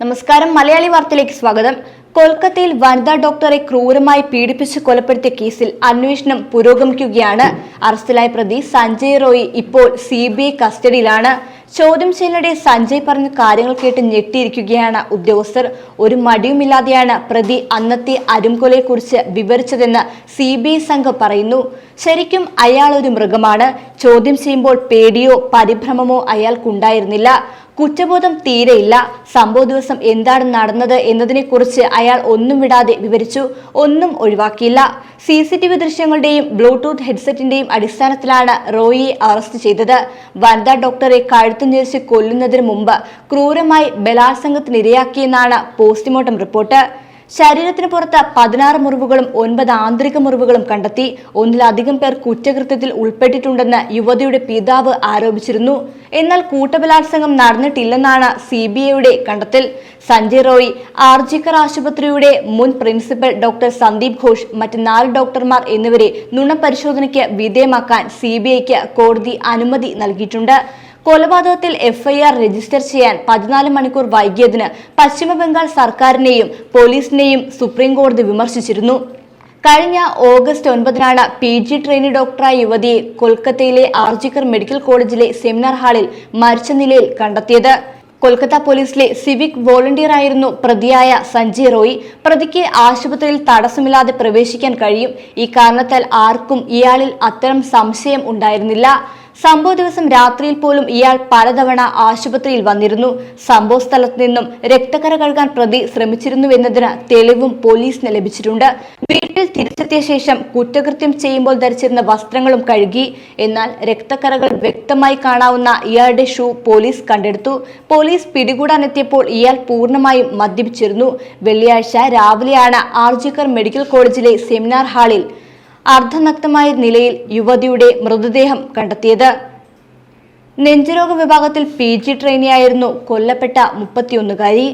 നമസ്കാരം. മലയാളി വാർത്തയിലേക്ക് സ്വാഗതം. കൊൽക്കത്തയിൽ വനിതാ ഡോക്ടറെ ക്രൂരമായി പീഡിപ്പിച്ച് കൊലപ്പെടുത്തിയ കേസിൽ അന്വേഷണം പുരോഗമിക്കുകയാണ്. അറസ്റ്റിലായ പ്രതി സഞ്ജയ് റോയി ഇപ്പോൾ സി ബി ഐ കസ്റ്റഡിയിലാണ്. ചോദ്യം ചെയ്യലിനിടെ സഞ്ജയ് പറഞ്ഞ കാര്യങ്ങൾ കേട്ട് ഞെട്ടിയിരിക്കുകയാണ് ഉദ്യോഗസ്ഥർ. ഒരു മടിയുമില്ലാതെയാണ് പ്രതി അന്നത്തെ അരുംകൊലയെക്കുറിച്ച് വിവരിച്ചതെന്ന് സി ബി ഐ സംഘം പറയുന്നു. ശരിക്കും അയാൾ ഒരു മൃഗമാണ്. ചോദ്യം ചെയ്യുമ്പോൾ പേടിയോ പരിഭ്രമമോ അയാൾക്കുണ്ടായിരുന്നില്ല. കുറ്റബോധം തീരെയില്ല. സംഭവ ദിവസം എന്താണ് നടന്നത് എന്നതിനെക്കുറിച്ച് അയാൾ ഒന്നും വിടാതെ വിവരിച്ചു ഒന്നും ഒഴിവാക്കിയില്ല. സി സി ടി വി ദൃശ്യങ്ങളുടെയും ബ്ലൂടൂത്ത് ഹെഡ്സെറ്റിന്റെയും അടിസ്ഥാനത്തിലാണ് റോയിയെ അറസ്റ്റ് ചെയ്തത്. വനിതാ ഡോക്ടറെ കഴുത്തു ഞെരിച്ച് കൊല്ലുന്നതിന് മുമ്പ് ക്രൂരമായി ബലാത്സംഗത്തിനിരയാക്കിയെന്നാണ് പോസ്റ്റ്മോർട്ടം റിപ്പോർട്ട്. ശരീരത്തിന് പുറത്ത് പതിനാറ് മുറിവുകളും ഒൻപത് ആന്തരിക മുറിവുകളും കണ്ടെത്തി. ഒന്നിലധികം പേർ കുറ്റകൃത്യത്തിൽ ഉൾപ്പെട്ടിട്ടുണ്ടെന്ന് യുവതിയുടെ പിതാവ് ആരോപിച്ചിരുന്നു. എന്നാൽ കൂട്ടബലാത്സംഗം നടന്നിട്ടില്ലെന്നാണ് സി ബി ഐയുടെ കണ്ടെത്തൽ. സഞ്ജയ് റോയ് ആർജിക്കർ ആശുപത്രിയുടെ മുൻ പ്രിൻസിപ്പൽ ഡോക്ടർ സന്ദീപ് ഘോഷ് മറ്റ് നാല് ഡോക്ടർമാർ എന്നിവരെ നുണപരിശോധനയ്ക്ക് വിധേയമാക്കാൻ സി ബി ഐക്ക് കോടതി അനുമതി നൽകിയിട്ടുണ്ട്. കൊലപാതകത്തിൽ എഫ്ഐആർ രജിസ്റ്റർ ചെയ്യാൻ പതിനാല് മണിക്കൂർ വൈകിയതിന് പശ്ചിമബംഗാൾ സർക്കാരിനെയും പോലീസിനെയും സുപ്രീംകോടതി വിമർശിച്ചിരുന്നു. കഴിഞ്ഞ ഓഗസ്റ്റ് ഒൻപതിനാണ് പി ജി ട്രെയിനി ഡോക്ടറായ യുവതിയെ കൊൽക്കത്തയിലെ ആർജിക്കർ മെഡിക്കൽ കോളേജിലെ സെമിനാർ ഹാളിൽ മരിച്ച നിലയിൽ കണ്ടെത്തിയത്. കൊൽക്കത്ത പോലീസിലെ സിവിക് വോളണ്ടിയർ ആയിരുന്നു പ്രതിയായ സഞ്ജയ് റോയി. പ്രതിക്ക് ആശുപത്രിയിൽ തടസ്സമില്ലാതെ പ്രവേശിക്കാൻ കഴിയും. ഈ കാരണത്താൽ ആർക്കും ഇയാളിൽ അത്തരം സംശയം ഉണ്ടായിരുന്നില്ല. സംഭവ ദിവസം രാത്രിയിൽ പോലും ഇയാൾ പലതവണ ആശുപത്രിയിൽ വന്നിരുന്നു. സംഭവ സ്ഥലത്ത് നിന്നും രക്തക്കര കഴുകാൻ പ്രതി ശ്രമിച്ചിരുന്നുവെന്നതിന് തെളിവും പോലീസിന് ലഭിച്ചിട്ടുണ്ട്. വീട്ടിൽ തിരിച്ചെത്തിയ ശേഷം കുറ്റകൃത്യം ചെയ്യുമ്പോൾ ധരിച്ചിരുന്ന വസ്ത്രങ്ങളും കഴുകി എന്നാൽ രക്തക്കറകൾ വ്യക്തമായി കാണാവുന്ന ഇയാളുടെ ഷൂ പോലീസ് കണ്ടെടുത്തു. പോലീസ് പിടികൂടാനെത്തിയപ്പോൾ ഇയാൾ പൂർണമായും മദ്യപിച്ചിരുന്നു. വെള്ളിയാഴ്ച രാവിലെയാണ് ആർജിക്കർ മെഡിക്കൽ കോളേജിലെ സെമിനാർ ഹാളിൽ അർദ്ധനഗ്നമായ നിലയിൽ യുവതിയുടെ മൃതദേഹം കണ്ടെത്തിയത്. നെഞ്ചുരോഗ വിഭാഗത്തിൽ പി ജി ട്രെയിനിയായിരുന്നു കൊല്ലപ്പെട്ട മുപ്പത്തിയൊന്നുകാരി.